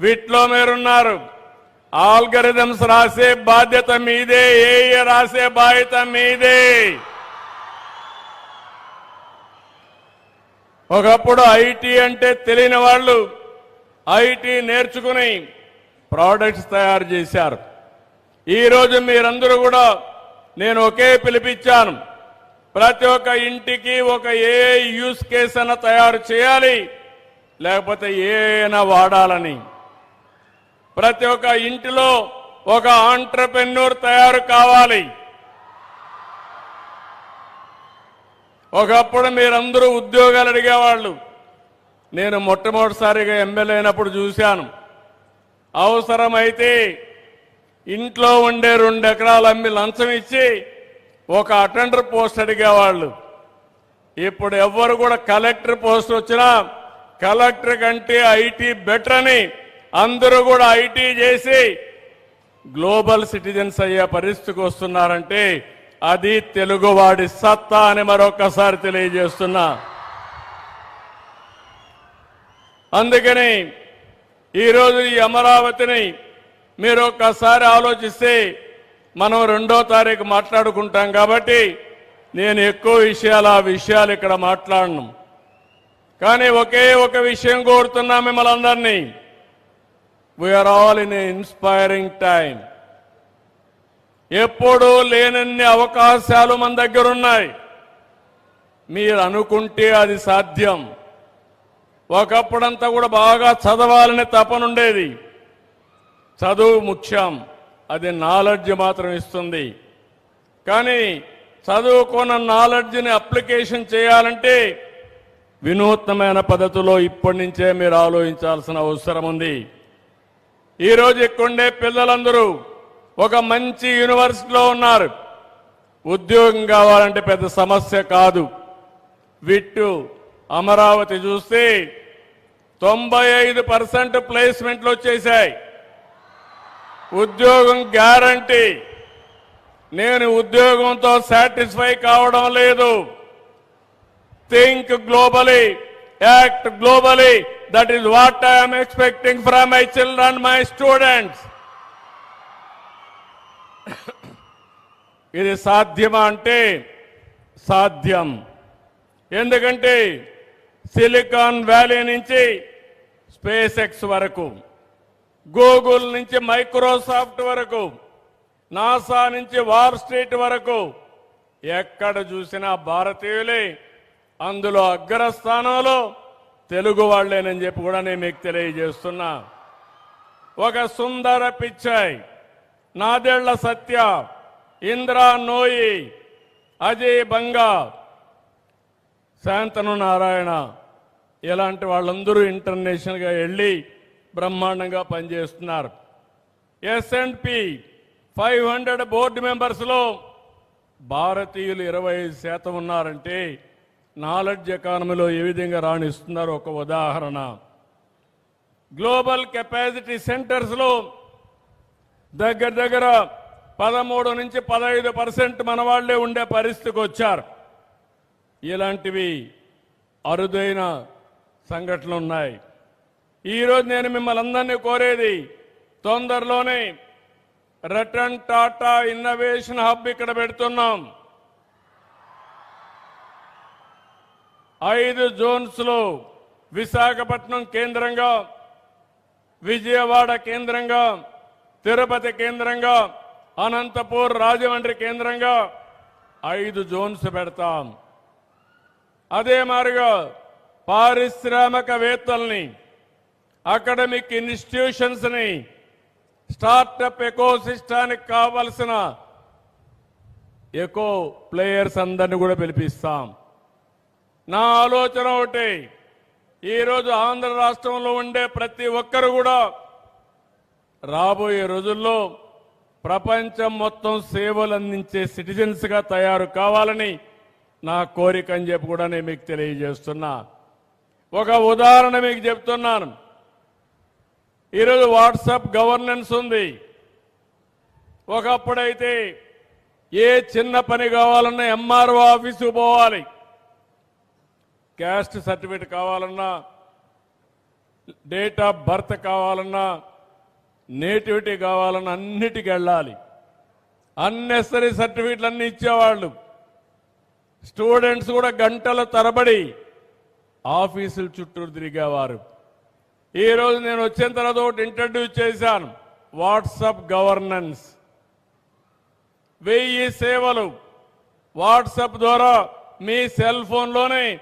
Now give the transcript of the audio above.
వీటిలో మీరున్నారు. ఆల్గరిథమ్స్ రాసే బాధ్యత మీదే ఏ రాసే బాధ్యత మీదే. ఒకప్పుడు ఐటీ అంటే తెలియని వాళ్ళు ఐటీ నేర్చుకుని ప్రోడక్ట్స్ తయారు చేశారు. ఈరోజు మీరందరూ కూడా నేను ఒకే పిలిపించాను. ప్రతి ఒక్క ఇంటికి ఒక ఏ యూస్ కేస్ అన్న తయారు చేయాలి లేకపోతే ఏ అయినా వాడాలని. ప్రతి ఒక్క ఇంటిలో ఒక ఆంటర్ప్రెన్యూర్ తయారు కావాలి. ఒకప్పుడు మీరందరూ ఉద్యోగాలు అడిగేవాళ్ళు. నేను మొట్టమొదటిసారిగా ఎమ్మెల్యే అయినప్పుడు చూశాను. అవసరమైతే ఇంట్లో ఉండే రెండు ఎకరాలు అమ్మి లంచం ఇచ్చి ఒక అటెండర్ పోస్ట్ అడిగేవాళ్ళు. ఇప్పుడు ఎవ్వరు కూడా కలెక్టర్ పోస్ట్ వచ్చినా కలెక్టర్ కంటే ఐటీ బెటర్ అని అందరూ కూడా ఐటీ చేసి గ్లోబల్ సిటిజన్స్ అయ్యే పరిస్థితికి వస్తున్నారంటే అది తెలుగువాడి సత్తా అని మరొకసారి తెలియజేస్తున్నా. అందుకని ఈరోజు ఈ అమరావతిని మీరు ఒక్కసారి ఆలోచిస్తే మనం రెండో తారీఖు మాట్లాడుకుంటాం కాబట్టి నేను ఎక్కువ విషయాలు ఆ విషయాలు ఇక్కడ మాట్లాడను. కానీ ఒకే ఒక విషయం కోరుతున్నా మిమ్మల్ని అందరినీ. We're all in inspiring time ఎప్పుడూ లేనన్ని అవకాశాలు మన దగ్గర ఉన్నాయి. మీరు అనుకుంటే అది సాధ్యం. ఒకప్పుడంతా కూడా బాగా చదవాలని తపనుండేది చదువు ముఖ్యం. అది నాలెడ్జ్ మాత్రం ఇస్తుంది. కానీ చదువుకున్న నాలెడ్జ్ని అప్లికేషన్ చేయాలంటే వినూత్నమైన పద్ధతిలో ఇప్పటి నుంచే మీరు ఆలోచించాల్సిన అవసరం ఉంది. ఈరోజు ఇక్కడుండే పిల్లలందరూ ఒక మంచి యూనివర్సిటీలో ఉన్నారు. ఉద్యోగం కావాలంటే పెద్ద సమస్య కాదు. విట్టు అమరావతి చూస్తే తొంభై ఐదు పర్సెంట్ ప్లేస్మెంట్లు వచ్చేసాయి ఉద్యోగం గ్యారంటీ. నేను ఉద్యోగంతో సాటిస్ఫై కావడం లేదు. Think globally. Act globally that is what I'm expecting from my children my students ఇది సాధ్యమా అంటే సాధ్యం. ఎందుకంటే సిలికాన్ వ్యాలీ నుంచి స్పేస్ ఎక్స్ వరకు గూగుల్ నుంచి మైక్రోసాఫ్ట్ వరకు నాసా నుంచి వార్ స్ట్రీట్ వరకు ఎక్కడ చూసినా భారతీయులే అందులో అగ్రస్థానంలో తెలుగు వాళ్ళేనని చెప్పి కూడా నేను మీకు తెలియజేస్తున్నా. ఒక సుందర పిచ్చాయ్ నాదేళ్ళ సత్య ఇంద్రా నోయి అజయ్ బంగా శాంతను నారాయణ ఇలాంటి వాళ్ళందరూ ఇంటర్నేషనల్గా వెళ్ళి బ్రహ్మాండంగా పనిచేస్తున్నారు. ఎస్ఎండ్పి ఫైవ్ హండ్రెడ్ బోర్డు మెంబర్స్లో భారతీయులు ఇరవై ఐదు శాతం ఉన్నారంటే నాలెడ్జ్ ఎకానమీలో ఏ విధంగా రాణిస్తున్నారు ఒక ఉదాహరణ. గ్లోబల్ కెపాసిటీ సెంటర్స్లో దగ్గర దగ్గర పదమూడు నుంచి పదహైదు పర్సెంట్ మన వాళ్ళే ఉండే పరిస్థితికి వచ్చారు. ఇలాంటివి అరుదైన సంఘటనలు ఉన్నాయి. ఈరోజు నేను మిమ్మల్ని అందరినీ కోరేది తొందరలోనే రటన్ టాటా ఇన్నోవేషన్ హబ్ ఇక్కడ పెడుతున్నాం. ఐదు జోన్స్లో విశాఖపట్నం కేంద్రంగా విజయవాడ కేంద్రంగా తిరుపతి కేంద్రంగా అనంతపూర్ రాజమండ్రి కేంద్రంగా ఐదు జోన్స్ పెడతాం. అదే మాదిరిగా పారిశ్రామికవేత్తల్ని అకాడమిక్ ఇన్స్టిట్యూషన్స్ని స్టార్టప్ ఎకోసిస్టానికి కావలసిన ఎకో ప్లేయర్స్ అందరిని కూడా పిలిపిస్తాం. నా ఆలోచన ఒకటి. ఈరోజు ఆంధ్ర రాష్ట్రంలో ఉండే ప్రతి ఒక్కరు కూడా రాబోయే రోజుల్లో ప్రపంచం మొత్తం సేవలు అందించే సిటిజన్స్గా తయారు కావాలని నా కోరిక అని చెప్పి కూడా నేను మీకు తెలియజేస్తున్నా. ఒక ఉదాహరణ మీకు చెప్తున్నాను. ఈరోజు వాట్సాప్ గవర్నెన్స్ ఉంది. ఒకప్పుడైతే ఏ చిన్న పని కావాలన్నా ఎంఆర్ఓ ఆఫీసు పోవాలి. క్యాస్ట్ సర్టిఫికేట్ కావాలన్నా డేట్ ఆఫ్ బర్త్ కావాలన్నా నేటివిటీ కావాలన్నా అన్నిటికి వెళ్ళాలి. అన్నెసరీ సర్టిఫికెట్లు అన్నీ ఇచ్చేవాళ్ళు. స్టూడెంట్స్ కూడా గంటల తరబడి ఆఫీసుల చుట్టూ తిరిగేవారు. ఈరోజు నేను వచ్చిన తర్వాత ఒకటి ఇంట్రడ్యూస్ చేశాను. WhatsApp governance. వెయ్యి సేవలు. వాట్సప్ ద్వారా మీ సెల్ ఫోన్లోనే